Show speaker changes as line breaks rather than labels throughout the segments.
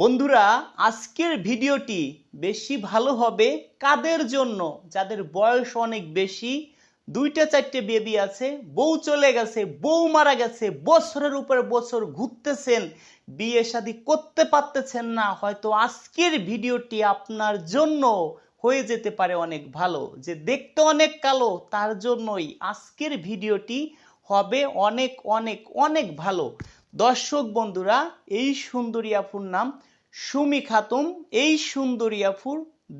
বন্ধুরা, আজকের ভিডিওটি বেশি ভালো হবে কাদের জন্য? যাদের বয়স অনেক বেশি, দুইটা চারটে বেবি আছে, বউ চলে গেছে, বউ মারা গেছে, বছরের উপর বছর ঘুরতেছেন, বিয়ে শাদী করতে পারতেছেন না, হয়তো আজকের ভিডিওটি আপনার জন্য হয়ে যেতে পারে অনেক ভালো। যে দেখতে অনেক কালো, তার জন্যই আজকের ভিডিওটি হবে অনেক অনেক অনেক ভালো। দর্শক বন্ধুরা, এই সুন্দরী আফুর নাম সুমি খাতুম এই সুন্দরী আফুর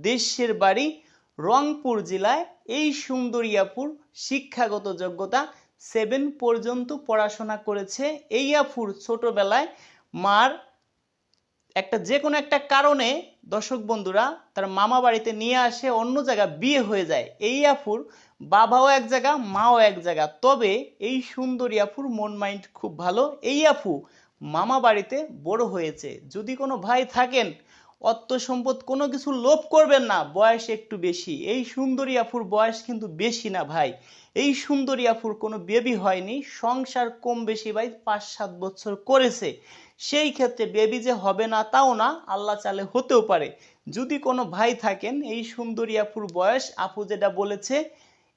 দেশের বাড়ি রংপুর জেলায়, এই সুন্দরী আফুর শিক্ষাগত যোগ্যতা সেভেন পর্যন্ত পড়াশোনা করেছে। এই আফুর ছোটবেলায় মার একটা যে কোনো একটা কারণে দর্শক বন্ধুরা, তার মামা বাড়িতে নিয়ে আসে, অন্য জায়গা বিয়ে হয়ে যায়। এই আফুর বাবাও এক জায়গা, মাও এক জায়গা। তবে এই সুন্দরী আফুর মন মাইন্ড খুব ভালো। এই আফু মামা বাড়িতে বড় হয়েছে। যদি কোনো ভাই থাকেন, অর্থ সম্পদ কোনো কিছু লোভ করবেন না, বয়স একটু বেশি। এই সুন্দরী আফুর বয়স কিন্তু বেশি না ভাই। এই সুন্দরী আফুর কোনো বেবি হয়নি, সংসার কম বেশি ভাই পাঁচ সাত বছর করেছে। সেই ক্ষেত্রে বেবি যে হবে না, তাও না, আল্লাহ চালে হতেও পারে। যদি কোনো ভাই থাকেন, এই সুন্দরী আফুর বয়স আপু যেটা বলেছে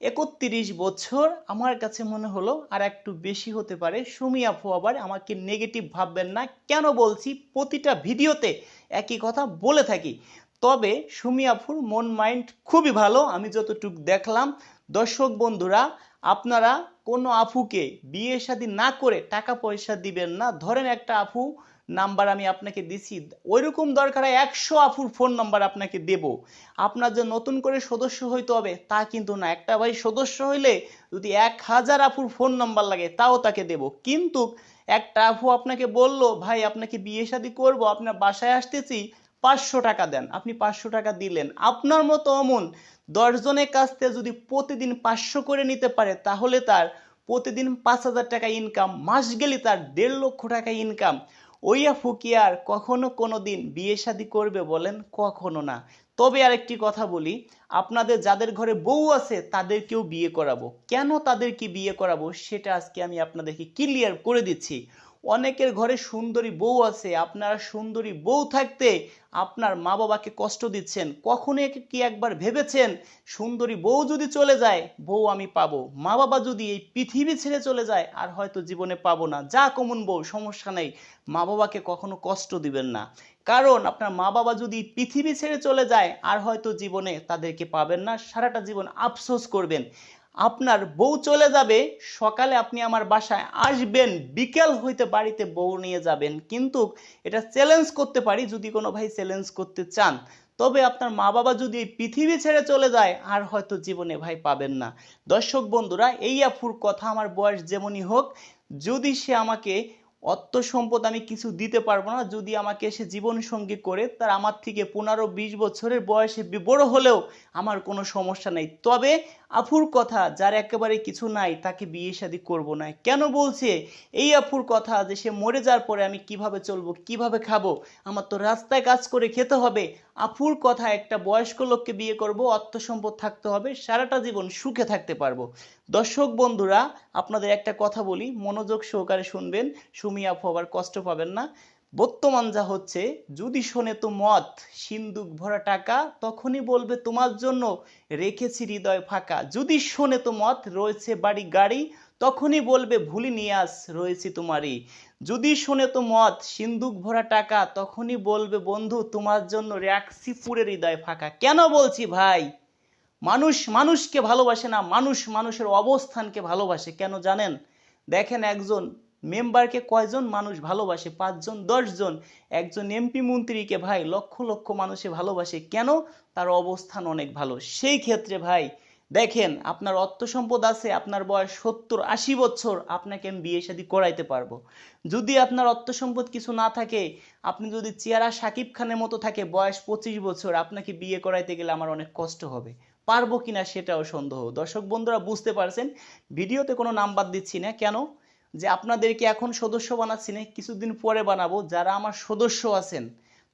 একত্রিশ বছর আমার কাছে মনে হলো আর একটু বেশি হতে পারে। সুমি আপু আবার আমাকে নেগেটিভ ভাববেন না। কেন বলছি? প্রতিটা ভিডিওতে একই কথা বলে থাকি। তবে সুমি আফুর মন মাইন্ড খুবই ভালো, আমি যতটুকু দেখলাম। দর্শক বন্ধুরা, আপনারা কোনো আফুকে বিয়ে শাদী না করে টাকা পয়সা দিবেন না। ধরেন একটা আফু নাম্বার আমি আপনাকে দিছি। ওইরকম দরকার হয় একশো আফুর ফোন নাম্বার আপনাকে দেব। আপনার যে নতুন করে সদস্য হইতে হবে, তা কিন্তু না। একটা ভাই সদস্য হইলে যদি এক হাজার আফুর ফোন নাম্বার লাগে, তাও তাকে দেব। কিন্তু একটা আফু আপনাকে বলল, ভাই, আপনাকে বিয়ে শাদী করব, আপনার বাসায় আসতেছি, পাঁচশো টাকা দেন। আপনি পাঁচশো টাকা দিলেন। আপনার মতো অমন দশজনের কাছ থেকে যদি প্রতিদিন পাঁচশো করে নিতে পারে, তাহলে তার প্রতিদিন পাঁচ হাজার টাকা ইনকাম মাস গেলে তার দেড় লক্ষ টাকা ইনকাম ওই ফুকিয়ার কখনো কোনো দিন বিয়ে শাদী করবে বলেন, কখনো না। তবে আরেকটি কথা বলি, আপনাদের যাদের ঘরে বউ আছে তাদেরকেও বিয়ে করাবো। কেন তাদেরকে বিয়ে করাবো সেটা আজকে আমি আপনাদেরকে ক্লিয়ার করে দিচ্ছি। অনেকের ঘরে সুন্দরী বউ আছে, আপনারা সুন্দরী বউ থাকতে আপনার মা বাবাকে কষ্ট দিচ্ছেন। কখনো কি একবার ভেবেছেন? সুন্দরী বউ যদি চলে যায়, বউ আমি পাবো। মা বাবা যদি এই পৃথিবী ছেড়ে চলে যায়, আর হয়তো জীবনে পাবো না। যা কমন বউ, সমস্যা নেই। মা বাবাকে কখনো কষ্ট দিবেন না। কারণ আপনার মা বাবা যদি পৃথিবী ছেড়ে চলে যায়, আর হয়তো জীবনে তাদেরকে পাবেন না, সারাটা জীবন আফসোস করবেন। আপনার বউ চলে যাবে, সকালে আপনি আমার বাসায় আসবেন, বিকেল হইতে বাড়িতে বউ নিয়ে যাবেন। কিন্তু এটা চ্যালেঞ্জ করতে পারি যদি কোনো ভাই চ্যালেঞ্জ করতে চান। তবে আপনার মা বাবা যদি এই পৃথিবী ছেড়ে চলে যায়, আর হয়তো জীবনে ভাই পাবেন না। দর্শক বন্ধুরা, এই আফুর কথা আমার বয়স যেমনই হোক, যদি সে আমাকে অর্থ সম্পদ আমি কিছু দিতে পারব না। যদি আমাকে সে জীবন সঙ্গী করে, তার আমার থেকে পনেরো বিশ বছরের বয়সে বড় হলেও আমার কোনো সমস্যা নেই। তবে আফুর কথা, যার একেবারে কিছু নাই, তাকে বিয়ে শাদী করব না। কেন বলছে? এই আফুর কথা যে সে মরে যাওয়ার পরে আমি কীভাবে চলবো, কীভাবে খাব, আমার তো রাস্তায় কাজ করে খেতে হবে। আফুর কথা, একটা বয়স্ক লোককে বিয়ে করব, অর্থ সম্পদ থাকতে হবে, সারাটা জীবন সুখে থাকতে পারব। দর্শক বন্ধুরা, আপনাদের একটা কথা বলি, মনোযোগ সহকারে শুনবেন সুমি আপু আবার কষ্ট পাবেন না। বর্তমান যা হচ্ছে, যদি শোনে তো মত সিন্দুক ভরা টাকা, তখনই বলবে তোমার জন্য রেখেছি হৃদয় ফাঁকা। যদি শোনে তো মত রয়েছে বাড়ি গাড়ি, তখনই বলবে ভুলি নিয়াস রয়েছি তোমারই। যদি শোনে তো মত সিন্দুক ভরা টাকা, তখনই বলবে বন্ধু তোমার জন্য রাখছি পুরে হৃদয় ফাঁকা। কেন বলছি ভাই? মানুষ মানুষকে ভালোবাসে না, মানুষ মানুষের অবস্থানকে ভালোবাসে। কেন জানেন? দেখেন একজন মেম্বারকে কয়জন মানুষ ভালোবাসে? পাঁচজন, দশজন। একজন এমপি মন্ত্রীকে ভাই লক্ষ লক্ষ মানুষে ভালোবাসে। কেন? তার অবস্থান অনেক ভালো। সেই ক্ষেত্রে ভাই, দেখেন, আপনার অর্থ সম্পদ আছে, আপনার বয়স সত্তর আশি বছর, আপনাকে আমি বিয়ে শাদী করাইতে পারব। যদি আপনার অর্থ সম্পদ কিছু না থাকে, আপনি যদি চেয়ারা সাকিব খানের মতো থাকে, বয়স পঁচিশ বছর, আপনাকে বিয়ে করাইতে গেলে আমার অনেক কষ্ট হবে। পারব কিনা সেটাও সন্দেহ। দর্শক বন্ধুরা, বুঝতে পারছেন? ভিডিওতে কোনো নাম্বার দিচ্ছি না। কেন? যে আপনাদেরকে এখন সদস্য বানাচ্ছি না, কিছুদিন পরে বানাবো। যারা আমার সদস্য আছেন,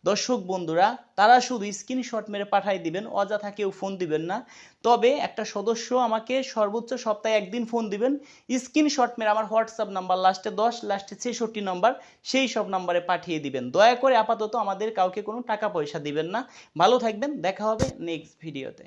দর্শক বন্ধুরা, তারা শুধু স্ক্রিনশট মেরে পাঠাই দিবেন, অযথা কেউ ফোন দিবেন না। তবে একটা সদস্য আমাকে সর্বোচ্চ সপ্তাহে একদিন ফোন দিবেন স্ক্রিনশট মেরে আমার হোয়াটসঅ্যাপ নাম্বার লাস্টে দশ লাস্টে ছেষট্টি নাম্বার সেই সব নাম্বারে পাঠিয়ে দিবেন। দয়া করে আপাতত আমাদের কাউকে কোনো টাকা পয়সা দিবেন না। ভালো থাকবেন, দেখা হবে নেক্সট ভিডিওতে